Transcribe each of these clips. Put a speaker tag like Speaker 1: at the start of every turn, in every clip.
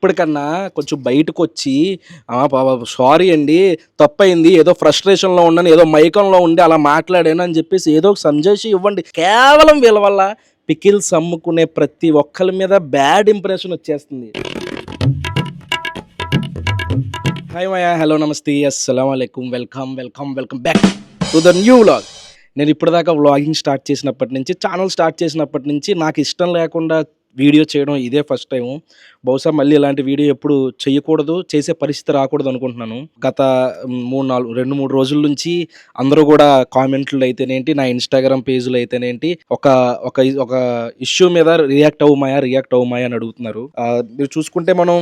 Speaker 1: ఇప్పటికన్నా కొంచెం బయటకు వచ్చి సారీ అండి తప్పైంది ఏదో ఫ్రస్ట్రేషన్లో ఉన్నాను ఏదో మైకంలో ఉండి అలా మాట్లాడాను అని చెప్పేసి ఏదో ఒక సంజేసి ఇవ్వండి. కేవలం వీళ్ళ వల్ల పికిల్స్ అమ్ముకునే ప్రతి ఒక్కరి మీద బ్యాడ్ ఇంప్రెషన్ వచ్చేస్తుంది. హాయ్ మయా హలో నమస్తే అస్సలం అయికం welcome welcome welcome back to the new vlog నేను ఇప్పటిదాకా వ్లాగింగ్ స్టార్ట్ చేసినప్పటి నుంచి ఛానల్ స్టార్ట్ చేసినప్పటి నుంచి నాకు ఇష్టం లేకుండా వీడియో చేయడం ఇదే ఫస్ట్ టైం బహుశా మళ్ళీ ఇలాంటి వీడియో ఎప్పుడు చేయకూడదు చేసే పరిస్థితి రాకూడదు అనుకుంటున్నాను. గత మూడు నాలుగు రెండు మూడు రోజుల నుంచి అందరూ కూడా కామెంట్లు అయితేనేంటి నా ఇన్స్టాగ్రామ్ పేజీలు అయితేనేంటి ఒక ఒక ఒక ఇష్యూ మీద రియాక్ట్ అవ్వమాయా రియాక్ట్ అవ్వమాయా అని అడుగుతున్నారు. మీరు చూసుకుంటే మనం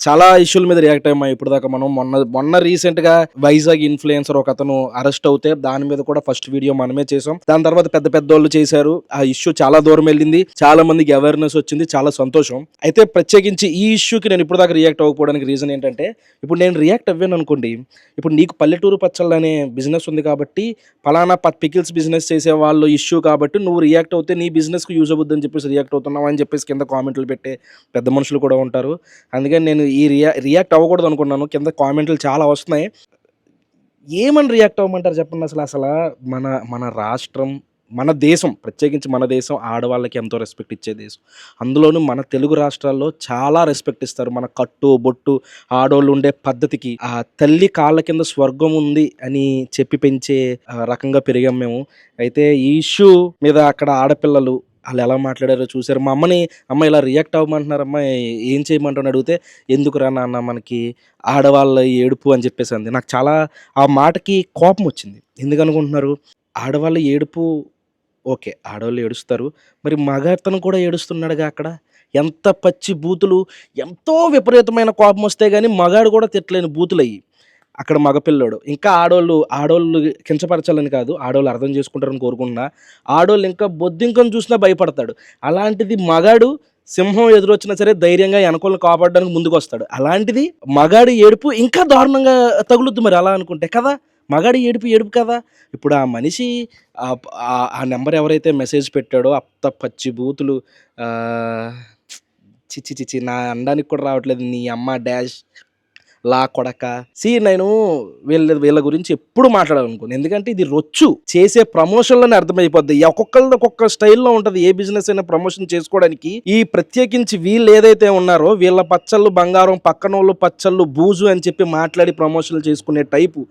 Speaker 1: చాలా ఇష్యూల మీద రియాక్ట్ అయ్యాం ఇప్పుడు దాకా మనం. మొన్న మొన్న రీసెంట్గా వైజాగ్ ఇన్ఫ్లుయెన్సర్ ఒక అతను అరెస్ట్ అవుతే దాని మీద కూడా ఫస్ట్ వీడియో మనమే చేసాం దాని తర్వాత పెద్ద పెద్ద వాళ్ళు చేశారు. ఆ ఇష్యూ చాలా దూరం వెళ్ళింది. చాలా మందికి అవేర్నెస్ వచ్చింది. చాలా సంతోషం. అయితే ప్రత్యేకించి ఈ ఇష్యూకి నేను ఇప్పుడు దాకా రియాక్ట్ అవ్వకపోవడానికి రీజన్ ఏంటంటే ఇప్పుడు నేను రియాక్ట్ అవ్వాను అనుకోండి ఇప్పుడు నీకు పల్లెటూరు పచ్చళ్ళు అనే బిజినెస్ ఉంది కాబట్టి ఫలానా పికిల్స్ బిజినెస్ చేసే వాళ్ళు ఇష్యూ కాబట్టి నువ్వు రియాక్ట్ అవుతే నీ బిజినెస్కి యూజ్ అవుద్దని అని చెప్పేసి రియాక్ట్ అవుతున్నావు అని చెప్పేసి కింద కామెంట్లు పెట్టే పెద్ద మనుషులు కూడా ఉంటారు. అందుకని నేను ఈ రియా రియాక్ట్ అవ్వకూడదు అనుకున్నాను. కింద కామెంట్లు చాలా వస్తున్నాయి. ఏమని రియాక్ట్ అవ్వమంటారు చెప్పండి అసలు. అసలు మన మన రాష్ట్రం మన దేశం ప్రత్యేకించి మన దేశం ఆడవాళ్ళకి ఎంతో రెస్పెక్ట్ ఇచ్చే దేశం. అందులోనూ మన తెలుగు రాష్ట్రాల్లో చాలా రెస్పెక్ట్ ఇస్తారు. మన కట్టు బొట్టు ఆడవాళ్ళు ఉండే పద్ధతికి. ఆ తల్లి కాళ్ళ కింద స్వర్గం ఉంది అని చెప్పి పెంచే రకంగా పెరిగాం మేము. అయితే ఈ ఇష్యూ మీద అక్కడ ఆడపిల్లలు వాళ్ళు ఎలా మాట్లాడారో చూశారు. మా అమ్మని అమ్మ ఇలా రియాక్ట్ అవ్వమంటున్నారు అమ్మ ఏం చేయమంటారు అడిగితే ఎందుకురా నాన్న మనకి ఆడవాళ్ళ ఏడుపు అని చెప్పేసి అంది. నాకు చాలా ఆ మాటకి కోపం వచ్చింది. ఎందుకు అనుకుంటున్నారు? ఆడవాళ్ళ ఏడుపు ఓకే ఆడవాళ్ళు ఏడుస్తారు. మరి మగతను కూడా ఏడుస్తున్నాడుగా అక్కడ? ఎంత పచ్చి బూతులు ఎంతో విపరీతమైన కోపం వస్తే కానీ మగాడు కూడా తిట్టలేని బూతులు అయ్యి అక్కడ మగపిల్లోడు. ఇంకా ఆడవాళ్ళు ఆడోళ్ళు కించపరచాలని కాదు ఆడవాళ్ళు అర్థం చేసుకుంటారని కోరుకుంటున్నా. ఆడవాళ్ళు ఇంకా బొద్దింకను చూసినా భయపడతాడు. అలాంటిది మగాడు సింహం ఎదురొచ్చినా సరే ధైర్యంగా వెనకోళ్ళని కాపాడడానికి ముందుకు వస్తాడు అలాంటిది మగాడి ఏడుపు ఇంకా దారుణంగా తగులుద్ది మరి అలా అనుకుంటే కదా? మగాడి ఏడుపు ఏడుపు కదా? ఇప్పుడు ఆ మనిషి ఆ- నెంబర్ ఎవరైతే మెసేజ్ పెట్టాడో అత్త పచ్చి బూతులు చిచ్చి చిచ్చి నా అండానికి కూడా రావట్లేదు. నీ అమ్మ డాష్ లా కొడక. సి నేను వీళ్ళ వీళ్ళ గురించి ఎప్పుడు మాట్లాడాలనుకోను. ఎందుకంటే ఇది రొచ్చు. చేసే ప్రమోషన్లోనే అర్థమైపోద్ది. ఒక్కొక్కరిది ఒక్కొక్క స్టైల్లో ఉంటుంది. ఏ బిజినెస్ అయినా ప్రమోషన్ చేసుకోవడానికి ఈ ప్రత్యేకించి వీళ్ళు ఏదైతే ఉన్నారో వీళ్ళ పచ్చళ్ళు బంగారం పక్కన వాళ్ళు పచ్చళ్ళు బూజు అని చెప్పి మాట్లాడి ప్రమోషన్లు చేసుకునే టైపు.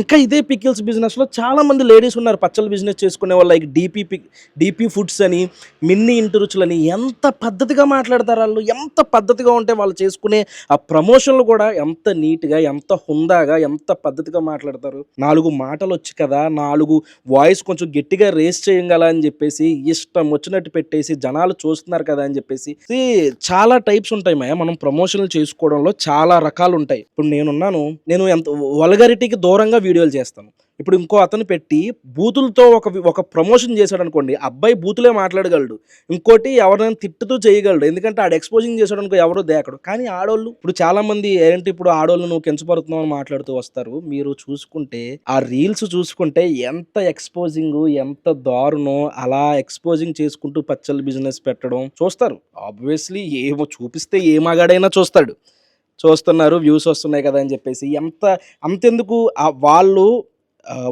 Speaker 1: ఇంకా ఇదే పికిల్స్ బిజినెస్లో చాలా మంది లేడీస్ ఉన్నారు. పచ్చళ్ళు బిజినెస్ చేసుకునే వాళ్ళు like DP pic DP foods అని మిన్ని ఇంటి రుచులని ఎంత పద్ధతిగా మాట్లాడతారు వాళ్ళు? ఎంత పద్ధతిగా ఉంటే వాళ్ళు చేసుకునే ఆ ప్రమోషన్లు కూడా ఎంత నీట్గా ఎంత హుందాగా ఎంత పద్ధతిగా మాట్లాడతారు? నాలుగు మాటలు వచ్చి కదా నాలుగు వాయిస్ కొంచెం గట్టిగా రేస్ చేయగల అని చెప్పేసి ఇష్టం వచ్చినట్టు పెట్టేసి జనాలు చూస్తున్నారు కదా అని చెప్పేసి చాలా టైప్స్ ఉంటాయి మయ. మనం ప్రమోషన్లు చేసుకోవడంలో చాలా రకాలు ఉంటాయి ఇప్పుడు నేనున్నాను నేను ఎంత వల్గరిటీకి దూరంగా వీడియోలు చేస్తాను. ఇప్పుడు ఇంకో అతను పెట్టి బూతులతో ఒక ఒక ప్రమోషన్ చేశాడు అనుకోండి అబ్బాయి బూతులే మాట్లాడగలడు. ఇంకోటి ఎవరైనా తిట్టుతూ చేయగలడు. ఎందుకంటే ఆడు ఎక్స్పోజింగ్ చేశాడు అనుకో ఎవరో దేకడు. కానీ ఆడోళ్ళు ఇప్పుడు చాలా మంది ఏంటి ఇప్పుడు ఆడోళ్ళు నువ్వు కించపడుతున్నావు అని మాట్లాడుతూ వస్తారు. మీరు చూసుకుంటే ఆ రీల్స్ చూసుకుంటే ఎంత ఎక్స్పోజింగ్ ఎంత దారుణం అలా ఎక్స్పోజింగ్ చేసుకుంటూ పచ్చళ్ళ బిజినెస్ పెట్టడం చూస్తారు. ఆబ్వియస్లీ ఏమో చూపిస్తే ఏ మగాడైనా చూస్తాడు. చూస్తున్నారు వ్యూస్ వస్తున్నాయి కదా అని చెప్పేసి ఎంత అంతెందుకు? వాళ్ళు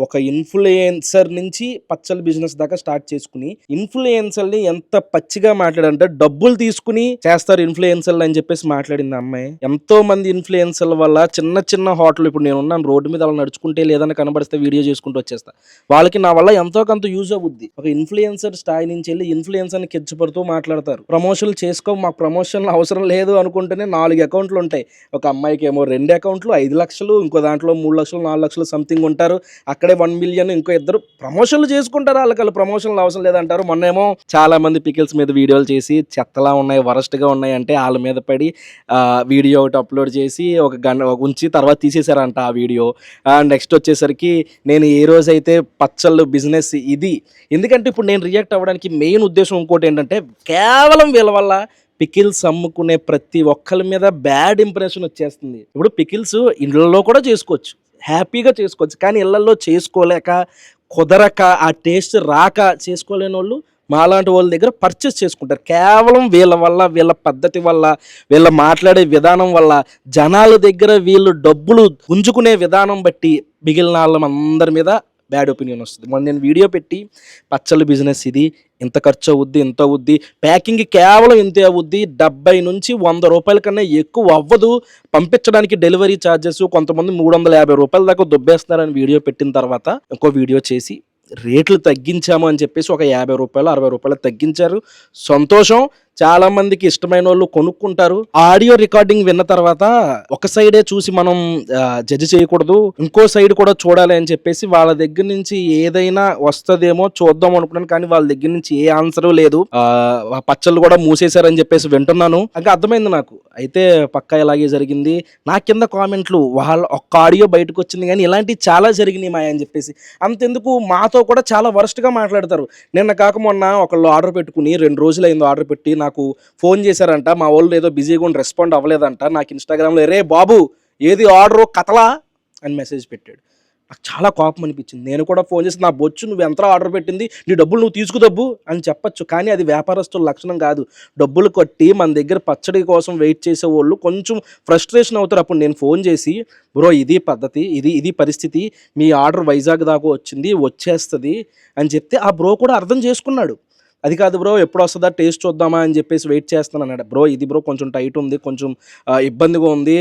Speaker 1: ఒక ఇన్ఫ్లుయెన్సర్ నుంచి పచ్చల బిజినెస్ దాకా స్టార్ట్ చేసుకుని ఇన్ఫ్లుయెన్సర్ని ఎంత పచ్చిగా మాట్లాడంటే డబ్బులు తీసుకుని చేస్తారు ఇన్ఫ్లుయెన్సర్లు అని చెప్పేసి మాట్లాడింది అమ్మాయి. ఎంతో మంది ఇన్ఫ్లుయెన్సర్ల వల్ల చిన్న చిన్న హోటల్ ఇప్పుడు నేను ఉన్నాను రోడ్డు మీద అలా నడుచుకుంటే లేదని కనబడిస్తే వీడియో చేసుకుంటూ వచ్చేస్తా. వాళ్ళకి నా వల్ల ఎంతో కొంత యూజ్ అవుద్ది. ఒక ఇన్ఫ్లుయెన్సర్ స్థాయి నుంచి వెళ్ళి ఇన్ఫ్లుయెన్సర్ని కిచ్చపడుతూ మాట్లాడతారు. ప్రమోషన్లు చేసుకో మాకు ప్రమోషన్లు అవసరం లేదు అనుకుంటేనే నాలుగు అకౌంట్లు ఉంటాయి. ఒక అమ్మాయికి ఏమో రెండు అకౌంట్లు ఐదు లక్షలు ఇంకో దాంట్లో మూడు లక్షలు నాలుగు లక్షలు సంథింగ్ ఉంటారు. అక్కడే వన్ మిలియన్ ఇంకో ఇద్దరు ప్రమోషన్లు చేసుకుంటారు వాళ్ళకి ప్రమోషన్లు అవసరం లేదంటారు. మొన్నేమో చాలా మంది పికిల్స్ మీద వీడియోలు చేసి చెత్తలా ఉన్నాయి వరస్ట్గా ఉన్నాయి అంటే వాళ్ళ మీద పడి వీడియో ఒకటి అప్లోడ్ చేసి ఒక గంట ఉంచి తర్వాత తీసేశారంట ఆ వీడియో. నెక్స్ట్ వచ్చేసరికి నేను ఏ రోజైతే పచ్చళ్ళు బిజినెస్ ఇది ఎందుకంటే ఇప్పుడు నేను రియాక్ట్ అవ్వడానికి మెయిన్ ఉద్దేశం ఇంకోటి ఏంటంటే కేవలం వీళ్ళ వల్ల పికిల్స్ అమ్ముకునే ప్రతి ఒక్కరి మీద బ్యాడ్ ఇంప్రెషన్ వచ్చేస్తుంది. ఇప్పుడు పికిల్స్ ఇండ్లలో కూడా చేసుకోవచ్చు. హ్యాపీగా చేసుకోవచ్చు. కానీ ఇళ్ళల్లో చేసుకోలేక కుదరక ఆ టేస్ట్ రాక చేసుకోలేని వాళ్ళు మాలాంటి వాళ్ళ దగ్గర పర్చేస్ చేసుకుంటారు. కేవలం వీళ్ళ వల్ల వీళ్ళ పద్ధతి వల్ల వీళ్ళ మాట్లాడే విధానం వల్ల జనాల దగ్గర వీళ్ళు డబ్బులు గుంజుకునే విధానం బట్టి మిగిలిన వాళ్ళ అందరి మీద బ్యాడ్ ఒపీనియన్ వస్తుంది. మొన్న నేను వీడియో పెట్టి పచ్చళ్ళ బిజినెస్ ఇది ఇంత ఖర్చు అవుద్ది ఇంత అవుద్ది ప్యాకింగ్ కేవలం ఇంతే అవుద్ది డెబ్బై నుంచి వంద రూపాయల కన్నా ఎక్కువ అవ్వదు పంపించడానికి డెలివరీ ఛార్జెస్ కొంతమంది మూడు వందల యాభై రూపాయల దాకా దుబ్బేస్తున్నారని వీడియో పెట్టిన తర్వాత ఇంకో వీడియో చేసి రేట్లు తగ్గించాము అని చెప్పేసి ఒక యాభై రూపాయలు అరవై రూపాయలు తగ్గించారు. సంతోషం చాలా మందికి ఇష్టమైన వాళ్ళు కొనుక్కుంటారు. ఆడియో రికార్డింగ్ విన్న తర్వాత ఒక సైడే చూసి మనం జడ్జి చేయకూడదు ఇంకో సైడ్ కూడా చూడాలి అని చెప్పేసి వాళ్ళ దగ్గర నుంచి ఏదైనా వస్తుందేమో చూద్దాం అనుకున్నాను కానీ వాళ్ళ దగ్గర నుంచి ఏ ఆన్సర్ లేదు. పచ్చళ్ళు కూడా మూసేశారని చెప్పేసి వింటున్నాను. ఇంకా అర్థమైంది నాకు. అయితే పక్కా ఇలాగే జరిగింది. నా కింద కామెంట్లు వాళ్ళ ఒక్క ఆడియో బయటకు వచ్చింది కానీ ఇలాంటివి చాలా జరిగినాయి మాయ అని చెప్పేసి. అంతెందుకు మాతో కూడా చాలా వరస్ట్గా మాట్లాడతారు. నిన్న కాక మొన్న ఒకళ్ళు ఆర్డర్ పెట్టుకుని రెండు రోజులు అయింది ఆర్డర్ పెట్టి నాకు నాకు ఫోన్ చేశారంట. మా వాళ్ళు ఏదో బిజీగా ఉండి రెస్పాండ్ అవ్వలేదంట. నాకు ఇన్స్టాగ్రామ్లో రే బాబు ఏది ఆర్డరు కథలా? అని మెసేజ్ పెట్టాడు. నాకు చాలా కోపం అనిపించింది. నేను కూడా ఫోన్ చేసి నా బొచ్చు నువ్వు ఎంత ఆర్డర్ పెట్టింది? నీ డబ్బులు నువ్వు తీసుకుదబ్బు అని చెప్పొచ్చు. కానీ అది వ్యాపారస్తుల లక్షణం కాదు. డబ్బులు కొట్టి మన దగ్గర పచ్చడి కోసం వెయిట్ చేసే వాళ్ళు కొంచెం ఫ్రస్ట్రేషన్ అవుతారు. అప్పుడు నేను ఫోన్ చేసి బ్రో ఇది పద్ధతి ఇది ఇది పరిస్థితి. మీ ఆర్డర్ వైజాగ్ దాకా వచ్చింది వచ్చేస్తుంది అని చెప్తే ఆ బ్రో కూడా అర్థం చేసుకున్నాడు. అది కాదు బ్రో ఎప్పుడు వస్తుందా టేస్ట్ చూద్దామా అని చెప్పేసి వెయిట్ చేస్తాను అన్నాడు బ్రో ఇది బ్రో కొంచెం టైట్ ఉంది కొంచెం ఇబ్బందిగా ఉంది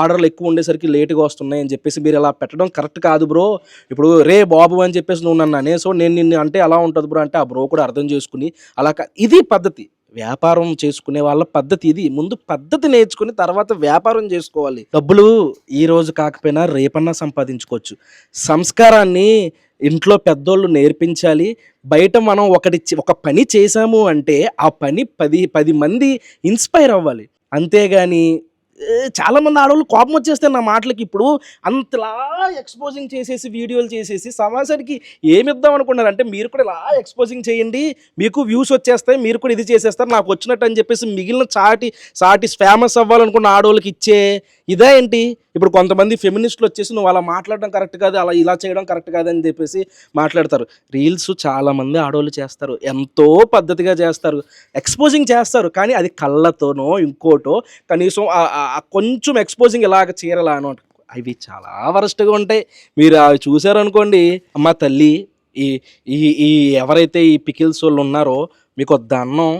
Speaker 1: ఆర్డర్లు ఎక్కువ ఉండేసరికి లేట్గా వస్తున్నాయి అని చెప్పేసి మీరు ఇలా పెట్టడం కరెక్ట్ కాదు బ్రో. ఇప్పుడు రే బాబు అని చెప్పేసి నువ్వు నన్ను అనే సో నేను నిన్ను అంటే అలా ఉంటుంది బ్రో అంటే ఆ బ్రో కూడా అర్థం చేసుకుని అలా ఇది పద్ధతి. వ్యాపారం చేసుకునే వాళ్ళ పద్ధతి ఇది. ముందు పద్ధతి నేర్చుకుని తర్వాత వ్యాపారం చేసుకోవాలి. డబ్బులు ఈ రోజు కాకపోయినా రేపన్నా సంపాదించుకోవచ్చు. సంస్కారాన్ని ఇంట్లో పెద్దోళ్ళు నేర్పించాలి. బయట మనం ఒకటి ఒక పని చేశాము అంటే ఆ పని పది పది మంది ఇన్స్పైర్ అవ్వాలి. అంతేగాని చాలామంది ఆడవాళ్ళు కోపం వచ్చేస్తే నా మాటలకి ఇప్పుడు అంతలా ఎక్స్పోజింగ్ చేసేసి వీడియోలు చేసేసి సమాజానికి ఏమి ఇద్దాం అనుకున్నారు? అంటే మీరు కూడా ఇలా ఎక్స్పోజింగ్ చేయండి. మీకు వ్యూస్ వచ్చేస్తాయి. మీరు కూడా ఇది చేసేస్తారు. నాకు వచ్చినట్టు అని చెప్పేసి మిగిలిన చాటి సాటి ఫేమస్ అవ్వాలనుకున్న ఆడవాళ్ళకి ఇచ్చే ఇదే ఏంటి ఇప్పుడు కొంతమంది ఫెమినిస్టులు వచ్చేసి నువ్వు అలా మాట్లాడడం కరెక్ట్ కాదు అలా ఇలా చేయడం కరెక్ట్ కాదు అని చెప్పేసి మాట్లాడతారు. రీల్స్ చాలామంది ఆడవాళ్ళు చేస్తారు ఎంతో పద్ధతిగా చేస్తారు ఎక్స్పోజింగ్ చేస్తారు కానీ అది కళ్ళతోనో ఇంకోటో కనీసం కొంచెం ఎక్స్పోజింగ్ ఇలాగ చీరలానో అవి చాలా వరస్ట్గా ఉంటాయి. మీరు అవి చూసారనుకోండి అమ్మ తల్లి ఈ ఈ ఈ ఎవరైతే ఈ పికిల్స్ వాళ్ళు ఉన్నారో మీకు ఒక దండం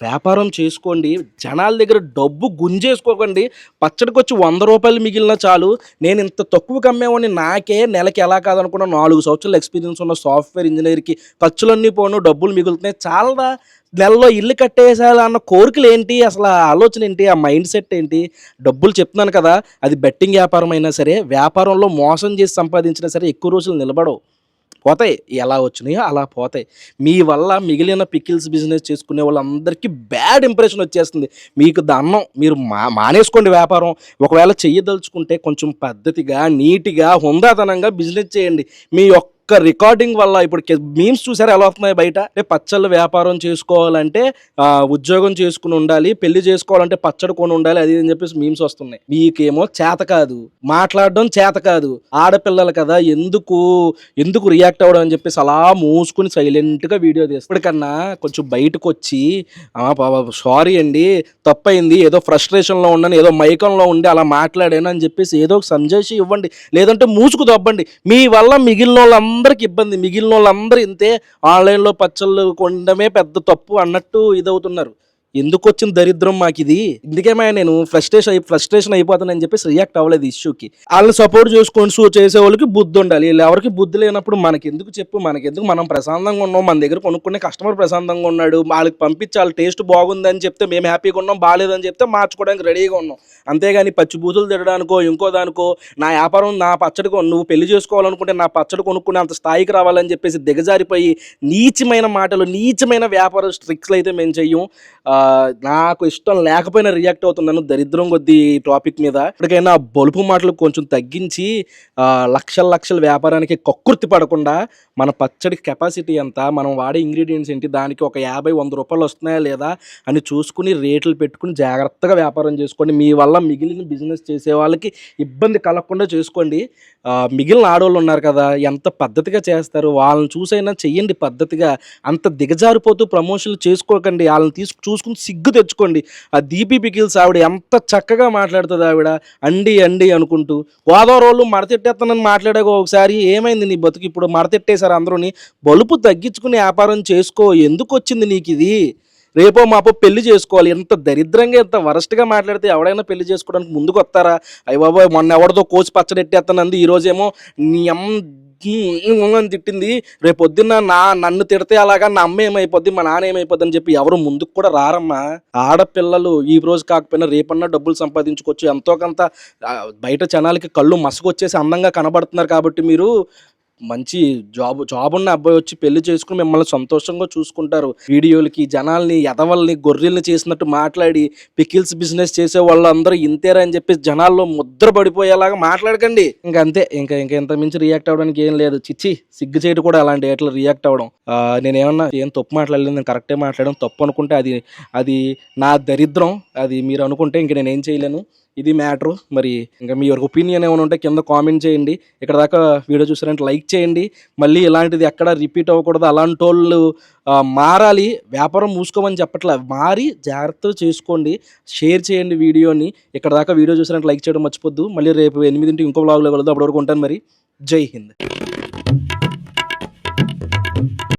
Speaker 1: వ్యాపారం చేసుకోండి. జనాల దగ్గర డబ్బు గుంజేసుకోకండి. పచ్చడికి వచ్చి వంద రూపాయలు మిగిలిన చాలు. నేను ఇంత తక్కువ కమ్మేవాడిని నాకే నెలకి ఎలా కాదనుకున్న నాలుగు సంవత్సరాల ఎక్స్పీరియన్స్ ఉన్న సాఫ్ట్వేర్ ఇంజనీర్కి ఖర్చులన్నీ పోను డబ్బులు మిగులుతున్నాయి. చాలా నెలలో ఇల్లు కట్టేసాలి అన్న కోరికలు ఏంటి? అసలు ఆలోచన ఏంటి? ఆ మైండ్ సెట్ ఏంటి? డబ్బులు చెప్తున్నాను కదా. అది బెట్టింగ్ వ్యాపారం అయినా సరే వ్యాపారంలో మోసం చేసి సంపాదించినా సరే ఎక్కువ రోజులు నిలబడవు. పోతాయి. ఎలా వచ్చినాయో అలా పోతాయి. మీ వల్ల మిగిలిన పికిల్స్ బిజినెస్ చేసుకునే వాళ్ళందరికీ బ్యాడ్ ఇంప్రెషన్ వచ్చేస్తుంది. మీకు దన్నం మీరు మా మానేసుకోండి వ్యాపారం. ఒకవేళ చెయ్యదలుచుకుంటే కొంచెం పద్ధతిగా నీట్గా హుందాతనంగా బిజినెస్ చేయండి. మీ యొక్క రికార్డింగ్ వల్ల ఇప్పుడు మీమ్స్ చూసారా ఎలా వస్తున్నాయి బయట? అంటే పచ్చళ్ళ వ్యాపారం చేసుకోవాలంటే ఉద్యోగం చేసుకుని ఉండాలి పెళ్ళి చేసుకోవాలంటే పచ్చడి కొని ఉండాలి అది అని చెప్పేసి మీమ్స్ వస్తున్నాయి. మీకేమో చేత కాదు మాట్లాడడం చేత కాదు ఆడపిల్లలు కదా ఎందుకు ఎందుకు రియాక్ట్ అవ్వడం అని చెప్పేసి అలా మూసుకుని సైలెంట్గా వీడియో తీస్తాం ఇప్పటికన్నా కొంచెం బయటకు వచ్చి సారీ అండి తప్పైంది ఏదో ఫ్రస్ట్రేషన్లో ఉండని ఏదో మైకంలో ఉండి అలా మాట్లాడాను అని చెప్పేసి ఏదో ఒక సంజేసి ఇవ్వండి లేదంటే మూసుకు దబ్బండి. మీ వల్ల మిగిలిన అందరికి ఇబ్బంది. మిగిలిన వాళ్ళందరూ ఇంతే. ఆన్లైన్లో పచ్చళ్ళు కొనడమే పెద్ద తప్పు అన్నట్టు ఇదవుతున్నారు. ఎందుకు వచ్చిన దరిద్రం మాకు ఇది ఇందుకేమో నేను ఫ్రస్ట్రేషన్ అయి ఫ్రస్ట్రేషన్ అయిపోతానని చెప్పేసి రియాక్ట్ అవ్వలేదు ఇష్యూకి వాళ్ళని సపోర్ట్ చేసుకొని షూ చేసే వాళ్ళకి బుద్ధి ఉండాలి. వీళ్ళు ఎవరికి బుద్ధి లేనప్పుడు మనకి ఎందుకు చెప్పు? మనకెందుకు మనం ప్రశాంతంగా ఉన్నాం? మన దగ్గర కొనుక్కునే కస్టమర్ ప్రశాంతంగా ఉన్నాడు. వాళ్ళకి పంపించి వాళ్ళ టేస్ట్ బాగుందని చెప్తే మేము హ్యాపీగా ఉన్నాం బాగాలేదని చెప్తే మార్చుకోవడానికి రెడీగా ఉన్నాం. అంతేగాని పచ్చి బూతులు తినడానికో ఇంకో దానికో నా వ్యాపారం నా పచ్చడి కొను- నువ్వు పెళ్ళి చేసుకోవాలనుకుంటే నా పచ్చడి కొనుక్కునే అంత స్థాయికి రావాలని చెప్పేసి దిగజారిపోయి నీచమైన మాటలు నీచమైన వ్యాపార ట్రిక్స్లు అయితే మేము చెయ్యం. నాకు ఇష్టం లేకపోయినా రియాక్ట్ అవుతున్నాను దరిద్రం కొద్దీ టాపిక్ మీద. ఇప్పటికైనా బలుపు మాటలు కొంచెం తగ్గించి లక్షల లక్షల వ్యాపారానికి కక్కుర్తి పడకుండా మన పచ్చడి కెపాసిటీ ఎంత మనం వాడే ఇంగ్రీడియంట్స్ ఏంటి దానికి ఒక యాభై వంద రూపాయలు వస్తున్నాయా లేదా అని చూసుకుని రేట్లు పెట్టుకుని జాగ్రత్తగా వ్యాపారం చేసుకోండి. మీ వల్ల మిగిలిన బిజినెస్ చేసే వాళ్ళకి ఇబ్బంది కలగకుండా చేసుకోండి. మిగిలిన ఆడవాళ్ళు ఉన్నారు కదా ఎంత పద్ధతిగా చేస్తారు? వాళ్ళని చూసైనా చెయ్యండి పద్ధతిగా. అంత దిగజారిపోతూ ప్రమోషన్లు చేసుకోకండి. వాళ్ళని తీసుకు చూసుకుని సిగ్గు తెచ్చుకోండి. ఆ దీపి పికిల్స్ ఆవిడ ఎంత చక్కగా మాట్లాడుతుంది ఆవిడ. అండి అండి అనుకుంటూ. గోదావరి వాళ్ళు మడతెట్టేస్తానని మాట్లాడాక ఒకసారి ఏమైంది నీ బతుకు? ఇప్పుడు మడతెట్టేశారు అందరూని. బలుపు తగ్గించుకుని వ్యాపారం చేసుకో. ఎందుకు వచ్చింది నీకు ఇది? రేపో మాపో పెళ్ళి చేసుకోవాలి. ఎంత దరిద్రంగా ఎంత వరస్ట్గా మాట్లాడితే ఎవడైనా పెళ్ళి చేసుకోవడానికి ముందుకు వస్తారా అయ్య మొన్న ఎవరితో కోసి పచ్చడెట్టేస్తానంది ఈరోజేమో నీ అమ్మ అని తిట్టింది. రేపు పొద్దున్న నా నన్ను తిడితే అలాగా నా అమ్మ ఏమైపోద్ది మా నాన్న ఏమైపోద్ది అని చెప్పి ఎవరు ముందుకు కూడా రారమ్మా. ఆడపిల్లలు ఈ రోజు కాకపోయినా రేపన్నా డబ్బులు సంపాదించుకోవచ్చు. ఎంతో కొంత బయట జనాలకి కళ్ళు మసకొచ్చేసి అందంగా కనబడుతున్నారు కాబట్టి మీరు మంచి జాబ్ జాబ్ ఉన్న అబ్బాయి వచ్చి పెళ్ళి చేసుకుని మిమ్మల్ని సంతోషంగా చూసుకుంటారు. వీడియోలకి జనాల్ని ఎదవల్ని గొర్రెల్ని చేసినట్టు మాట్లాడి పికిల్స్ బిజినెస్ చేసే వాళ్ళందరూ ఇంతేరా అని చెప్పి జనాల్లో ముద్ర పడిపోయేలాగా మాట్లాడకండి. ఇంకా అంతే ఇంకా ఇంకా ఇంత మించి రియాక్ట్ అవ్వడానికి ఏం లేదు. చిచ్చి సిగ్గు చేయడం కూడా అలాంటి ఎట్లా రియాక్ట్ అవ్వడం నేనేమన్నా ఏం తప్పు మాట్లాడలేదు నేను కరెక్టే మాట్లాడడం తప్పు అనుకుంటే అది అది నా దరిద్రం. అది మీరు అనుకుంటే ఇంక నేను ఏం చేయలేను. ఇది మ్యాటర్. మరి ఇంకా మీ ఒపీనియన్ ఏమైనా ఉంటే కింద కామెంట్ చేయండి. ఇక్కడ దాకా వీడియో చూసారంటే లైక్ చేయండి. మళ్ళీ ఇలాంటిది ఎక్కడ రిపీట్ అవ్వకూడదు. అలాంటి వాళ్ళు మారాలి. వ్యాపారం మూసుకోమని చెప్పట్లే. మారి జాగ్రత్తగా చేసుకోండి. షేర్ చేయండి వీడియోని. ఇక్కడ దాకా వీడియో చూసారంటే లైక్ చేయడం మర్చిపోద్దు. మళ్ళీ రేపు ఎనిమిదింటికి ఇంకో బ్లాగ్లో కలదు అప్పటివరకు ఉంటాను మరి. జై హింద్.